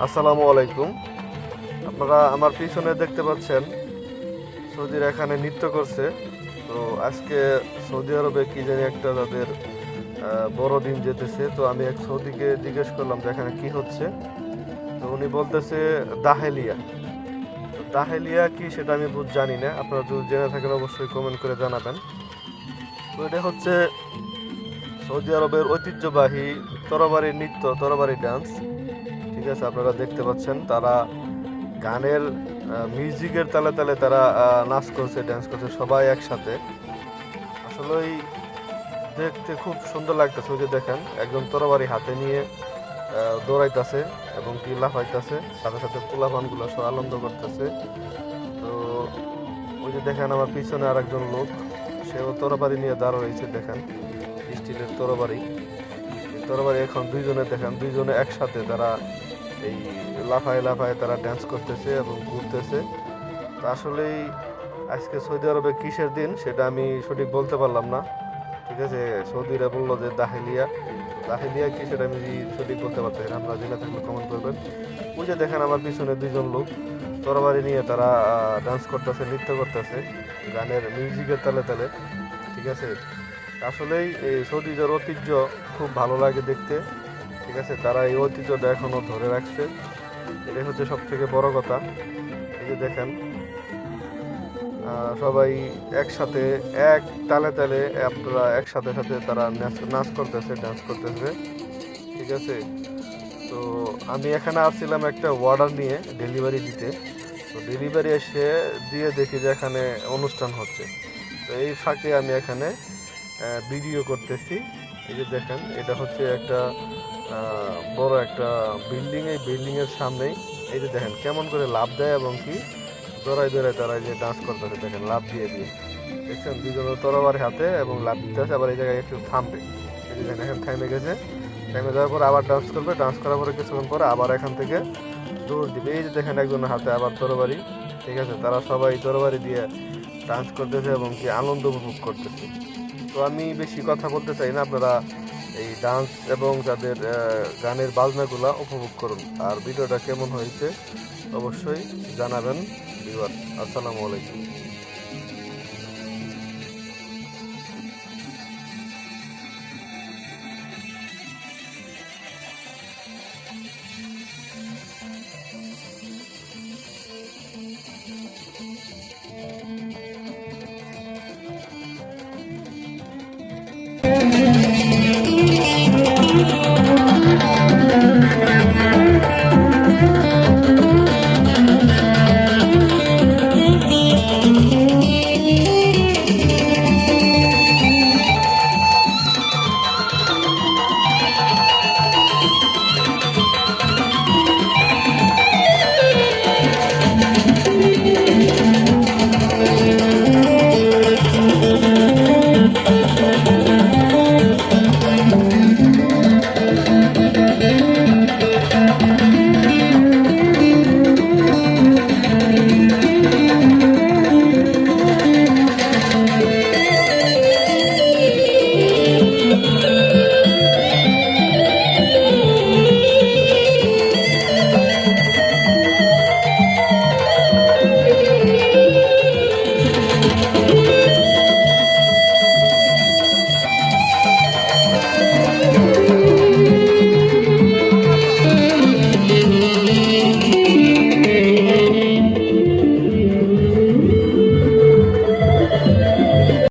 আসসালামু আলাইকুম। আপনারা আমার পিছনে দেখতে পাচ্ছেন, সৌদিরা এখানে নৃত্য করছে। তো আজকে সৌদি আরবে কি জানি একটা তাদের বড়দিন যেতেছে। তো আমি এক সৌদিকে জিজ্ঞেস করলাম যে এখানে কি হচ্ছে। তো উনি বলতেছে, দাহেলিয়া। তো দাহেলিয়া কি সেটা আমি বুঝ, জানি না। আপনারা যদি জেনে থাকেন, অবশ্যই কমেন্ট করে জানাবেন। তো এটা হচ্ছে সৌদি আরবের ঐতিহ্যবাহী তরবারি নৃত্য, তরবারি ডান্স ঠিক আছে আপনারা দেখতে পাচ্ছেন, তারা গানের মিউজিকের তালে তালে তারা নাচ করছে ড্যান্স করছে, সবাই একসাথে। আসলেই দেখতে খুব সুন্দর লাগতেছে, ওই যে দেখেন, একজন তরবারি হাতে নিয়ে দৌড়াইতেছে এবং কি লাফাইতেছে সাথে সাথে পোলাপানগুলো সব আনন্দ করতেছে। তো ওই যে দেখেন, আমার পিছনে আর একজন লোক, সেও তরবারি নিয়ে দাঁড় রয়েছে দেখেন, স্টিলের তরবারি। তরবারি এখন দুইজনে, দেখেন, দুইজনে একসাথে তারা এই লাফায় লাফায় তারা ড্যান্স করতেছে এবং ঘুরতেছে। তো আসলেই আজকে সৌদি আরবে কিসের দিন সেটা আমি সঠিক বলতে পারলাম না। ঠিক আছে? সৌদিরা বলল যে দাহেলিয়া। দাহেলিয়া কি সেটা আমি সঠিক বলতে পারতেছি আপনারা জেনে থাকলে কমেন্ট করবেন। ওই যে দেখেন আমার পিছনে দুইজন লোক। তরবারি নিয়ে তারা ডান্স করতেছে, নৃত্য করতেছে। গানের মিউজিকের তালে তালে। ঠিক আছে? আসলেই এই সৌদি সৌদিদের ঐতিহ্য খুব ভালো লাগে দেখতে। ঠিক আছে? তারা এই ঐতিহ্যটা এখনও ধরে রাখছে। এটাই হচ্ছে সব থেকে বড় কথা। এই যে দেখেন সবাই একসাথে, এক তালে তালে আপনারা একসাথে সাথে তারা নাচ নাচ করতেছে ডান্স করতেছে। ঠিক আছে? তো আমি এখানে আসছিলাম একটা অর্ডার নিয়ে ডেলিভারি দিতে। তো ডেলিভারি এসে দিয়ে দেখি যে এখানে অনুষ্ঠান হচ্ছে। তো এই ফাঁকে আমি এখানে ভিডিও করতেছি। এই যে দেখেন, এটা হচ্ছে একটা বড় একটা বিল্ডিং এই বিল্ডিং এর সামনেই, এই যে দেখেন কেমন করে লাভ দেয় এবং কি দৌড়াই দৌড়াই তারা যে ডান্স করতেছে, দেখেন লাভ দিয়ে দিয়ে। দেখছেন, দুজনের তরবারি হাতে এবং লাভ দিতেছে আবার এই জায়গায় একটু থামবে। এই যে দেখেন, এখন থামে গেছে। থেমে যাওয়ার পর আবার ডান্স করবে ডান্স করার পরে কিছুক্ষণ পরে আবার এখান থেকে দৌড় দিবে। এই যে দেখেন একজনের হাতে আবার তরবারি, ঠিক আছে? তারা সবাই তরবারি দিয়ে ডান্স করতেছে এবং কি আনন্দ উপভোগ করতেছে। তো আমি বেশি কথা বলতে চাই না, আপনারা এই ডান্স এবং যাদের গানের বাজনাগুলো উপভোগ করুন। আর ভিডিওটা কেমন হয়েছে অবশ্যই জানাবেন ভিউয়ার আসসালামু আলাইকুম।